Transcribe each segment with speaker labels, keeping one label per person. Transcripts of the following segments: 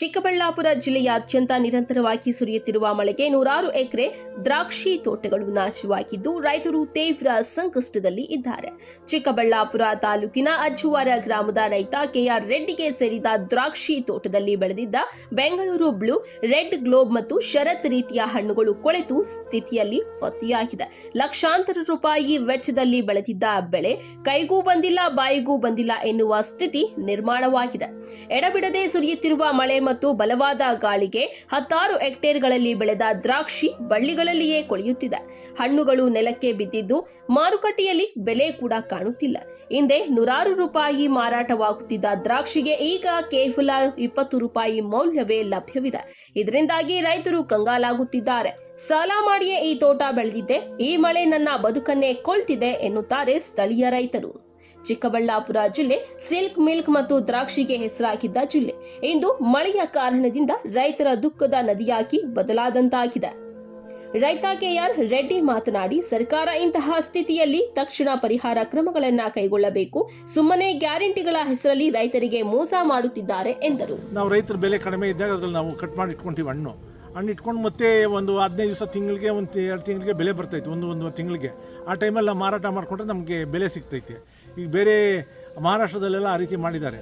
Speaker 1: ಚಿಕ್ಕಬಳ್ಳಾಪುರ ಜಿಲ್ಲೆಯಾದ್ಯಂತ ನಿರಂತರವಾಗಿ ಸುರಿಯುತ್ತಿರುವ ಮಳೆಗೆ ನೂರಾರು ಎಕರೆ ದ್ರಾಕ್ಷಿ ತೋಟಗಳು ನಾಶವಾಗಿದ್ದು, ರೈತರು ತೀವ್ರ ಸಂಕಷ್ಟದಲ್ಲಿ ಇದ್ದಾರೆ. ಚಿಕ್ಕಬಳ್ಳಾಪುರ ತಾಲೂಕಿನ ಅಜ್ಜುವಾರ ಗ್ರಾಮದ ರೈತ ಕೆಆರ್ ರೆಡ್ಡಿಗೆ ಸೇರಿದ ದ್ರಾಕ್ಷಿ ತೋಟದಲ್ಲಿ ಬೆಳೆದಿದ್ದ ಬೆಂಗಳೂರು ಬ್ಲೂ, ರೆಡ್ ಗ್ಲೋಬ್ ಮತ್ತು ಶರತ್ ರೀತಿಯ ಹಣ್ಣುಗಳು ಕೊಳೆತು ಸ್ಥಿತಿಯಲ್ಲಿ ಪತ್ತೆಯಾಗಿದೆ. ಲಕ್ಷಾಂತರ ರೂಪಾಯಿ ವೆಚ್ಚದಲ್ಲಿ ಬೆಳೆದಿದ್ದ ಬೆಳೆ ಕೈಗೂ ಬಂದಿಲ್ಲ, ಬಾಯಿಗೂ ಬಂದಿಲ್ಲ ಎನ್ನುವ ಸ್ಥಿತಿ ನಿರ್ಮಾಣವಾಗಿದೆ. ಎಡಬಿಡದೆ ಸುರಿಯುತ್ತಿರುವ ಮಳೆ ಮತ್ತು ಬಲವಾದ ಗಾಳಿಗೆ ಹತ್ತಾರು ಹೆಕ್ಟೇರ್ಗಳಲ್ಲಿ ಬೆಳೆದ ದ್ರಾಕ್ಷಿ ಬಳ್ಳಿಗಳಲ್ಲಿಯೇ ಕೊಳೆಯುತ್ತಿದೆ. ಹಣ್ಣುಗಳು ನೆಲಕ್ಕೆ ಬಿದ್ದಿದ್ದು ಮಾರುಕಟ್ಟೆಯಲ್ಲಿ ಬೆಲೆ ಕೂಡ ಕಾಣುತ್ತಿಲ್ಲ. ಹಿಂದೆ ನೂರಾರು ರೂಪಾಯಿ ಮಾರಾಟವಾಗುತ್ತಿದ್ದ ದ್ರಾಕ್ಷಿಗೆ ಈಗ ಕೇವಲ ಇಪ್ಪತ್ತು ರೂಪಾಯಿ ಮೌಲ್ಯವೇ ಲಭ್ಯವಿದೆ. ಇದರಿಂದಾಗಿ ರೈತರು ಕಂಗಾಲಾಗುತ್ತಿದ್ದಾರೆ. ಸಾಲ ಮಾಡಿಯೇ ಈ ತೋಟ ಬೆಳೆದಿದ್ದೆ, ಈ ಮಳೆ ನನ್ನ ಬದುಕನ್ನೇ ಕೊಳ್ತಿದೆ ಎನ್ನುತ್ತಾರೆ ಸ್ಥಳೀಯ ರೈತರು. ಚಿಕ್ಕಬಳ್ಳಾಪುರ ಜಿಲ್ಲೆ ಸಿಲ್ಕ್ ಮಿಲ್ಕ್ ಮತ್ತು ದ್ರಾಕ್ಷಿಗೆ ಹೆಸರಾಗಿದ್ದ ಜಿಲ್ಲೆ. ಇಂದು ಮಳೆಯ ಕಾರಣದಿಂದ ರೈತರ ದುಃಖದ ನದಿಯಾಗಿ ಬದಲಾದಂತಾಗಿದೆ. ರೈತ ಕೆಆರ್ ರೆಡ್ಡಿ ಮಾತನಾಡಿ, ಸರ್ಕಾರ ಇಂತಹ ಸ್ಥಿತಿಯಲ್ಲಿ ತಕ್ಷಣ ಪರಿಹಾರ ಕ್ರಮಗಳನ್ನು ಕೈಗೊಳ್ಳಬೇಕು. ಸುಮ್ಮನೆ ಗ್ಯಾರಂಟಿಗಳ ಹೆಸರಲ್ಲಿ ರೈತರಿಗೆ ಮೋಸ ಮಾಡುತ್ತಿದ್ದಾರೆ ಎಂದರು.
Speaker 2: ನಾವು ರೈತರ ಬೆಲೆ ಕಡಿಮೆ ಇದ್ದಾಗ ನಾವು ಕಟ್ ಮಾಡಿ ಹಣ್ಣು. ಹಣ್ಣು ಇಟ್ಕೊಂಡು ಮತ್ತೆ ಒಂದು ಹದಿನೈದು ದಿವಸ ತಿಂಗಳಿಗೆ, ಒಂದು ಎರಡು ತಿಂಗಳಿಗೆ ಬೆಲೆ ಬರ್ತೈತೆ, ಒಂದು ಒಂದು ತಿಂಗಳಿಗೆ. ಆ ಟೈಮಲ್ಲಿ ಮಾರಾಟ ಮಾಡಿಕೊಂಡ್ರೆ ನಮಗೆ ಬೆಲೆ ಸಿಗ್ತೈತೆ. ಈಗ ಬೇರೆ ಮಹಾರಾಷ್ಟ್ರದಲ್ಲೆಲ್ಲ ಆ ರೀತಿ ಮಾಡಿದ್ದಾರೆ.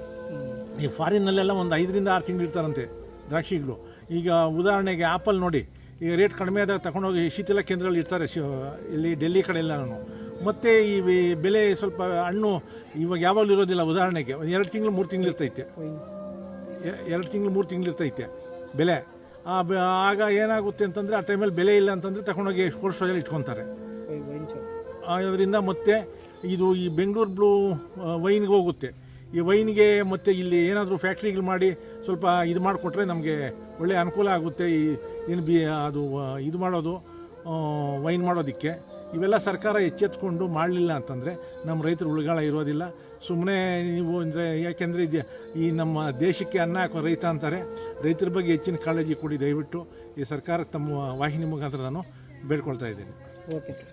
Speaker 2: ಈ ಫಾರಿನ್ನಲ್ಲೆಲ್ಲ ಒಂದು ಐದರಿಂದ ಆರು ತಿಂಗಳು ಇರ್ತಾರಂತೆ ದ್ರಾಕ್ಷಿಗಳು. ಈಗ ಉದಾಹರಣೆಗೆ ಆಪಲ್ ನೋಡಿ, ಈಗ ರೇಟ್ ಕಡಿಮೆ ಆದಾಗ ತಗೊಂಡೋಗಿ ಶೀತಲ ಕೇಂದ್ರದಲ್ಲಿ ಇರ್ತಾರೆ ಶಿ- ಇಲ್ಲಿ ಡೆಲ್ಲಿ ಕಡೆ ನಾನು. ಮತ್ತು ಈ ಬೆಲೆ ಸ್ವಲ್ಪ ಹಣ್ಣು ಇವಾಗ ಯಾವಾಗಲೂ ಇರೋದಿಲ್ಲ ಉದಾಹರಣೆಗೆ. ಒಂದು ಎರಡು ತಿಂಗಳು, ಮೂರು ತಿಂಗಳು ಇರ್ತೈತೆ. ಎರಡು ತಿಂಗಳು, ಮೂರು ತಿಂಗಳು ಇರ್ತೈತೆ ಬೆಲೆ. ಆಗ ಏನಾಗುತ್ತೆ ಅಂತಂದರೆ ಆ ಟೈಮಲ್ಲಿ ಬೆಲೆ ಇಲ್ಲ ಅಂತಂದರೆ ತಗೊಂಡೋಗಿ ಕೋಲ್ಡ್ ಸ್ಟೋರೇಜಲ್ಲಿ ಇಟ್ಕೊತಾರೆ. ಅದರಿಂದ ಮತ್ತೆ ಇದು ಈ ಬೆಂಗಳೂರು ಬ್ಲೂ ವೈನ್ಗೆ ಹೋಗುತ್ತೆ. ಈ ವೈನ್ಗೆ ಮತ್ತು ಇಲ್ಲಿ ಏನಾದರೂ ಫ್ಯಾಕ್ಟ್ರಿಗಳು ಮಾಡಿ ಸ್ವಲ್ಪ ಇದು ಮಾಡಿಕೊಟ್ರೆ ನಮಗೆ ಒಳ್ಳೆಯ ಅನುಕೂಲ ಆಗುತ್ತೆ ಈ ಏನು ಬಿ, ಅದು ಇದು ಮಾಡೋದು ವೈನ್ ಮಾಡೋದಕ್ಕೆ. ಇವೆಲ್ಲ ಸರ್ಕಾರ ಎಚ್ಚೆತ್ಕೊಂಡು ಮಾಡಲಿಲ್ಲ ಅಂತಂದರೆ ನಮ್ಮ ರೈತರು ಉಳಿಗಾಳ ಇರೋದಿಲ್ಲ. ಸುಮ್ಮನೆ ನೀವು ಅಂದರೆ ಯಾಕೆಂದರೆ ಇದು ಈ ನಮ್ಮ ದೇಶಕ್ಕೆ ಅನ್ನ ಹಾಕೋ ರೈತ ಅಂತಾರೆ. ರೈತರ ಬಗ್ಗೆ ಹೆಚ್ಚಿನ ಕಾಳಜಿ ಕೊಡಿ ದಯವಿಟ್ಟು. ಈ ಸರ್ಕಾರ ತಮ್ಮ ವಾಹಿನಿ ಮುಖಾಂತರ ನಾನು ಬೇಡ್ಕೊಳ್ತಾ ಇದ್ದೀನಿ.
Speaker 3: ಓಕೆ